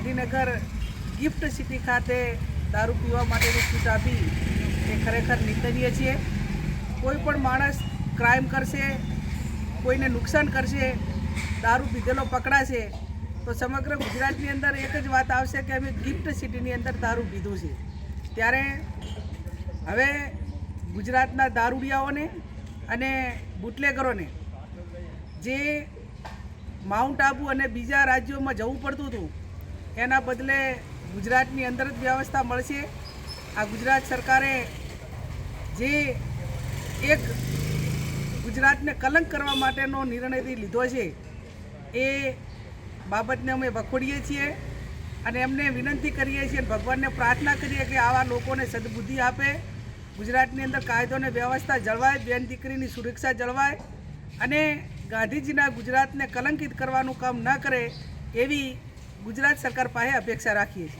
Gandhinagar gift city ખાતે દારૂ પીવા માટેની છૂટ આપી એ ખરેખર નિંદનીય છીએ. કોઈ પણ માણસ ક્રાઇમ કરશે, કોઈને નુકસાન કરશે, દારૂ પીધેલો પકડાશે, તો સમગ્ર ગુજરાતની અંદર એક જ વાત આવશે કે અમે ગિફ્ટ સિટીની અંદર દારૂ પીધું છે. ત્યારે હવે ગુજરાતના દારૂડિયાઓને અને બુટલેગરોને જે માઉન્ટ આબુ અને બીજા રાજ્યોમાં જવું પડતું હતું એના બદલે ગુજરાતની અંદર જ વ્યવસ્થા મળશે. આ ગુજરાત સરકારે જે એક ગુજરાતને કલંક કરવા માટેનો નિર્ણય લીધો છે, એ બાબતને અમે વખોડીએ છીએ અને એમને વિનંતી કરીએ છીએ ભગવાનને પ્રાર્થના કરીએ કે આવા લોકોને સદબુદ્ધિ આપે. ગુજરાતની અંદર કાયદો અને વ્યવસ્થા જળવાય, બેન દીકરીની સુરક્ષા જળવાય અને ગાંધીજીના ગુજરાતને કલંકિત કરવાનું કામ ન કરે એવી ગુજરાત સરકાર પાસે અપેક્ષા રાખીએ છીએ.